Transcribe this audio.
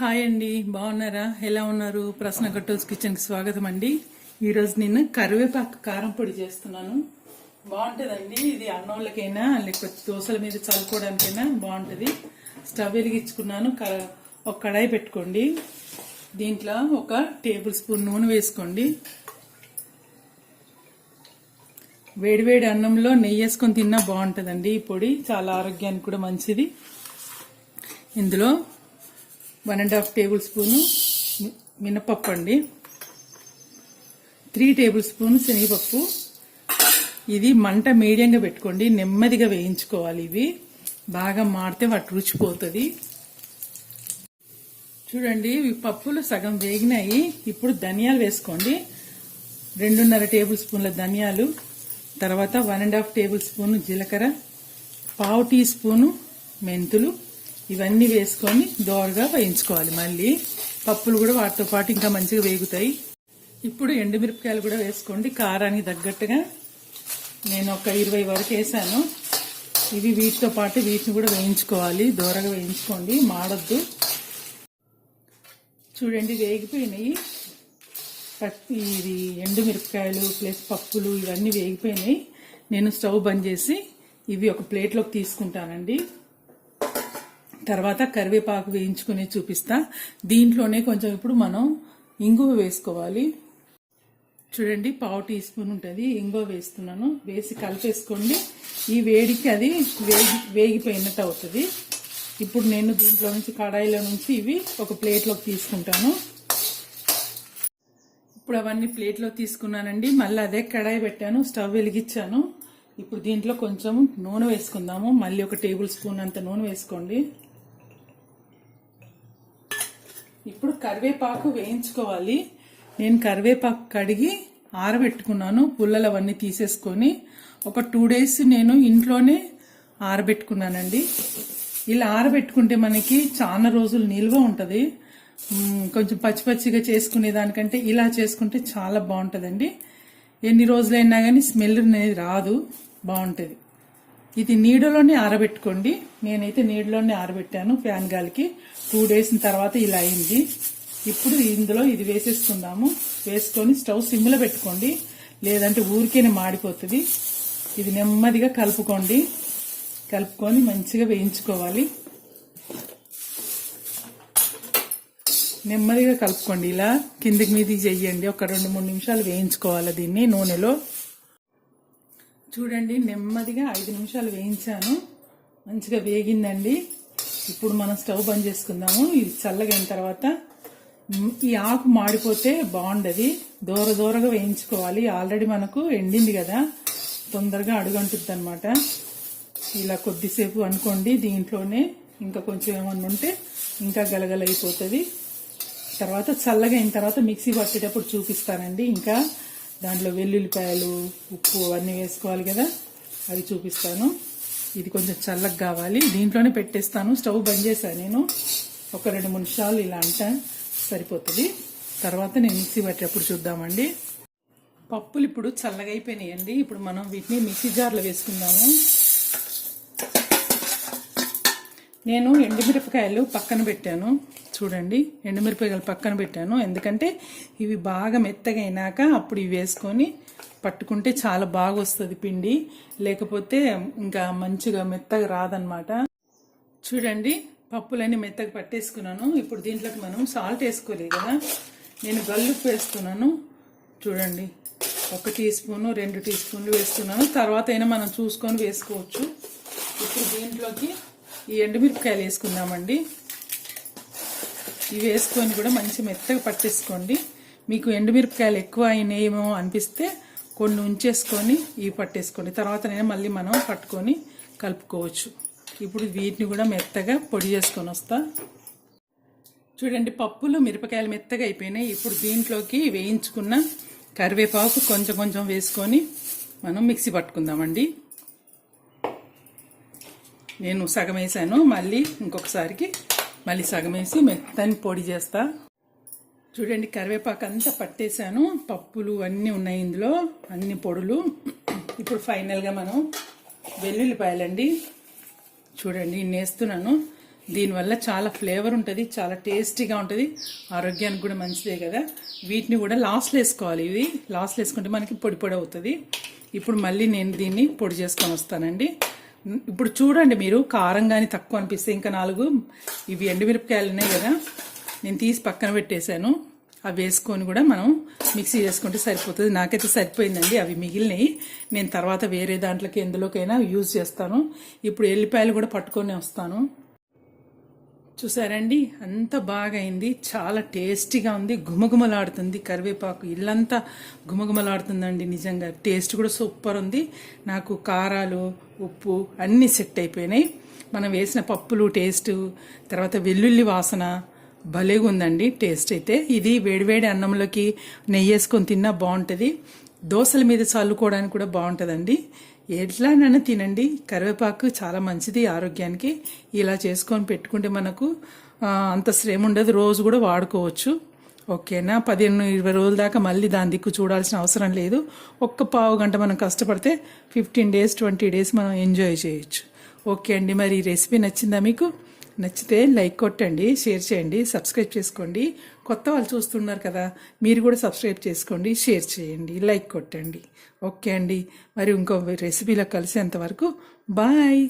Hi అండి బాగున్నారా? ఎలా ఉన్నారు? ప్రశ్న కట్టోస్ కిచెన్కి స్వాగతం అండి. ఈరోజు నేను కరివేపాకు కారం పొడి చేస్తున్నాను. బాగుంటుందండి ఇది అన్నంలకైనా లేకపోతే దోశల మీద చల్లుకోవడానికైనా బాగుంటుంది. స్టవ్ వెలిగించుకున్నాను క- ఒక కడాయి పెట్టుకోండి. దీంట్లో ఒక టేబుల్ స్పూన్ నూనె వేసుకోండి. వేడివేడి అన్నంలో నెయ్యి వేసుకొని తిన్నా బాగుంటుందండి ఈ పొడి. చాలా ఆరోగ్యానికి కూడా మంచిది. ఇందులో one and half table spoon మినపప్పు అండి. త్రీ టేబుల్ స్పూన్ శనగపప్పు. ఇది మంట మీడియంగా పెట్టుకోండి. నెమ్మదిగా వేయించుకోవాలి ఇవి. బాగా మాడితే వాటి రుచి పోతుంది. చూడండి పప్పులు సగం వేగినాయి. ఇప్పుడు ధనియాలు వేసుకోండి. రెండున్నర టేబుల్ స్పూన్ల ధనియాలు. తర్వాత one and half table spoon జీలకర్ర. పావు టీ స్పూను మెంతులు. ఇవన్నీ వేసుకొని దోరగా వేయించుకోవాలి మళ్ళీ. పప్పులు కూడా వాటితో పాటు ఇంకా మంచిగా వేగుతాయి. ఇప్పుడు ఎండుమిరపకాయలు కూడా వేసుకోండి. కారానికి తగ్గట్టుగా నేను ఒక ఇరవై వరకు వేసాను. ఇవి వీటితో పాటు వీటిని కూడా వేయించుకోవాలి. దోరగా వేయించుకోండి. మాడొద్దు. చూడండి వేగిపోయినాయి. పచ్చి ఇది ఎండుమిరపకాయలు ప్లస్ పప్పులు ఇవన్నీ వేగిపోయినాయి. నేను స్టవ్ బంద్ చేసి ఇవి ఒక ప్లేట్లోకి తీసుకుంటానండి. తర్వాత కరివేపాకు వేయించుకుని చూపిస్తా. దీంట్లోనే కొంచెం ఇప్పుడు మనం ఇంగువ వేసుకోవాలి. చూడండి పావు టీ స్పూన్ ఉంటుంది. ఇంగువ వేస్తున్నాను. వేసి కలిపేసుకోండి. ఈ వేడికి అది వేగి వేగిపోయినట్టు అవుతుంది. ఇప్పుడు నేను దీంట్లో నుంచి కడాయిలో నుంచి ఇవి ఒక ప్లేట్లోకి తీసుకుంటాను. ఇప్పుడు అవన్నీ ప్లేట్లో తీసుకున్నానండి. మళ్ళీ అదే కడాయి పెట్టాను. స్టవ్ వెలిగించాను. ఇప్పుడు దీంట్లో కొంచెం నూనె వేసుకుందాము. మళ్ళీ ఒక టేబుల్ స్పూన్ అంత నూనె వేసుకోండి. ఇప్పుడు కరివేపాకు వేయించుకోవాలి. నేను కరివేపాకు కడిగి ఆరబెట్టుకున్నాను. పుల్లలు అవన్నీ తీసేసుకొని ఒక టూ డేస్ నేను ఇంట్లోనే ఆరబెట్టుకున్నానండి. ఇలా ఆరబెట్టుకుంటే మనకి చాలా రోజులు నిల్వ ఉంటుంది. కొంచెం పచ్చి పచ్చిగా చేసుకునే దానికంటే ఇలా చేసుకుంటే చాలా బాగుంటుందండి. ఎన్ని రోజులైనా కానీ స్మెల్ అనేది రాదు. బాగుంటుంది. ఇది నీడలోనే ఆరబెట్టుకోండి. నేనైతే నీడలోనే ఆరబెట్టాను ఫ్యాన్ గాలికి. టూ డేస్ తర్వాత ఇలా అయింది. ఇప్పుడు ఇందులో ఇది వేసేసుకుందాము. వేసుకొని స్టవ్ సిమ్లో పెట్టుకోండి. లేదంటే ఊరికేనే మాడిపోతుంది. ఇది నెమ్మదిగా కలుపుకోండి. కలుపుకొని మంచిగా వేయించుకోవాలి. నెమ్మదిగా కలుపుకోండి. ఇలా కిందికి మీదికి చెయ్యండి ఒక రెండు మూడు నిమిషాలు వేయించుకోవాలి దీన్ని నూనెలో. చూడండి నెమ్మదిగా ఐదు నిమిషాలు వేయించాను. మంచిగా వేగిందండి. ఇప్పుడు మనం స్టవ్ బంద్ చేసుకుందాము. ఇది చల్లగైన తర్వాత ఈ ఆకు మాడిపోతే బాగుండదు. దూర దూరగా వేయించుకోవాలి. ఆల్రెడీ మనకు ఎండింది కదా. తొందరగా అడుగంటుంది అనమాట ఇలా కొద్దిసేపు అనుకోండి దీంట్లోనే ఇంకా కొంచెం ఏమన్నా ఉంటే ఇంకా గలగలైపోతుంది. తర్వాత చల్లగా అయిన తర్వాత మిక్సీ పట్టేటప్పుడు చూపిస్తానండి. ఇంకా దాంట్లో వెల్లుల్లిపాయలు ఉప్పు అన్నీ వేసుకోవాలి కదా. అవి చూపిస్తాను. ఇది కొంచెం చల్లగా కావాలి. దీంట్లోనే పెట్టేస్తాను. స్టవ్ బంద్ చేశాను నేను. ఒక రెండు మూడు నిమిషాలు ఇలా అంట సరిపోతుంది. తర్వాత నేను మిక్సీ పట్టేటప్పుడు చూద్దామండి. పప్పులు ఇప్పుడు చల్లగా అయిపోయినాయండి. ఇప్పుడు మనం వీటిని మిక్సీ జార్లో వేసుకుందాము. నేను ఎండుమిరపకాయలు పక్కన పెట్టాను. చూడండి ఎండుమిరపకాయలు పక్కన పెట్టాను. ఎందుకంటే ఇవి బాగా మెత్తగైనాక అప్పుడు ఇవి వేసుకొని పట్టుకుంటే చాలా బాగా వస్తుంది పిండి. లేకపోతే ఇంకా మంచిగా మెత్తగా రాదనమాట చూడండి పప్పులన్నీ మెత్తగా పట్టేసుకున్నాను. ఇప్పుడు దీంట్లోకి మనం సాల్ట్ వేసుకోలేదు కదా. నేను గల్లుప్పు వేస్తున్నాను. చూడండి ఒక టీ స్పూను రెండు టీ స్పూన్లు వేస్తున్నాను. తర్వాత అయినా మనం చూసుకొని వేసుకోవచ్చు. ఇప్పుడు దీంట్లోకి ఈ ఎండుమిరపకాయలు వేసుకుందామండి. ఇవి వేసుకొని కూడా మంచి మెత్తగా పట్టేసుకోండి మీకు ఎండుమిరపకాయలు ఎక్కువ అయినాయేమో అనిపిస్తే కొన్ని ఉంచేసుకొని ఇవి పట్టేసుకోండి. తర్వాత మళ్ళీ మనం పట్టుకొని కలుపుకోవచ్చు. ఇప్పుడు వీటిని కూడా మెత్తగా పొడి చేసుకొని వస్తా. చూడండి పప్పులు మిరపకాయలు మెత్తగా అయిపోయినాయి. ఇప్పుడు దీంట్లోకి వేయించుకున్న కరివేపాకు కొంచెం కొంచెం వేసుకొని మనం మిక్సీ పట్టుకుందామండి. నేను సగం వేసాను. మళ్ళీ ఇంకొకసారికి మళ్ళీ సగం వేసి మెత్తని పొడి చేస్తా. చూడండి కరివేపాకు అంతా పట్టేశాను. పప్పులు అన్నీ ఉన్నాయి ఇందులో అన్ని పొడులు. ఇప్పుడు ఫైనల్గా మనం వెల్లుల్లిపాయలండి. చూడండి నేస్తున్నాను. దీనివల్ల చాలా ఫ్లేవర్ ఉంటుంది చాలా టేస్టీగా ఉంటుంది. ఆరోగ్యానికి కూడా మంచిదే కదా. వీటిని కూడా లాస్ట్లో వేసుకోవాలి. ఇవి లాస్ట్లో వేసుకుంటే మనకి పొడి పొడి అవుతుంది. ఇప్పుడు మళ్ళీ నేను దీన్ని పొడి చేసుకొని వస్తానండి. ఇప్పుడు చూడండి మీరు కారం కానీ తక్కువ అనిపిస్తే ఇంకా నాలుగు ఇవి ఎండుమిరపకాయలు ఉన్నాయి కదా నేను తీసి పక్కన పెట్టేశాను. అవి వేసుకొని కూడా మనం మిక్సీ చేసుకుంటే సరిపోతుంది. నాకైతే సరిపోయిందండి అవి మిగిలినవి నేను తర్వాత వేరే దాంట్లోకి ఎందులోకైనా యూజ్ చేస్తాను. ఇప్పుడు ఎల్లిపాయలు కూడా పట్టుకొని వస్తాను. చూసారండి? అంత బాగా అయింది చాలా టేస్టీగా ఉంది. గుమగుమలాడుతుంది కరివేపాకు ఇల్లంతా గుమగుమలాడుతుందండి నిజంగా. టేస్ట్ కూడా సూపర్ ఉంది. నాకు కారాలు ఉప్పు అన్నీ సెట్ అయిపోయినాయి. మనం వేసిన పప్పులు టేస్ట్ తర్వాత వెల్లుల్లి వాసన భలేగా ఉందండి టేస్ట్ అయితే. ఇది వేడివేడి అన్నంలోకి నెయ్యి వేసుకొని తిన్నా బాగుంటుంది. దోశల మీద చల్లుకోవడానికి కూడా బాగుంటుందండి. ఎట్లానైనా తినండి. కరివేపాకు చాలా మంచిది ఆరోగ్యానికి. ఇలా చేసుకొని పెట్టుకుంటే మనకు అంత శ్రమ ఉండదు. రోజు కూడా వాడుకోవచ్చు. ఓకేనా? పదిహేను ఇరవై రోజుల దాకా మళ్ళీ దాని దిక్కు చూడాల్సిన అవసరం లేదు. ఒక్క పావు గంట మనం కష్టపడితే ఫిఫ్టీన్ డేస్ ట్వంటీ డేస్ మనం ఎంజాయ్ చేయొచ్చు. ఓకే అండి. మరి ఈ రెసిపీ నచ్చిందా మీకు? నచ్చితే లైక్ కొట్టండి షేర్ చేయండి సబ్స్క్రైబ్ చేసుకోండి. కొత్త వాళ్ళు చూస్తున్నారు కదా మీరు కూడా సబ్స్క్రైబ్ చేసుకోండి షేర్ చేయండి లైక్ కొట్టండి. ఓకే అండి. మరి ఇంకో రెసిపీలో కలిసేంత వరకు బాయ్.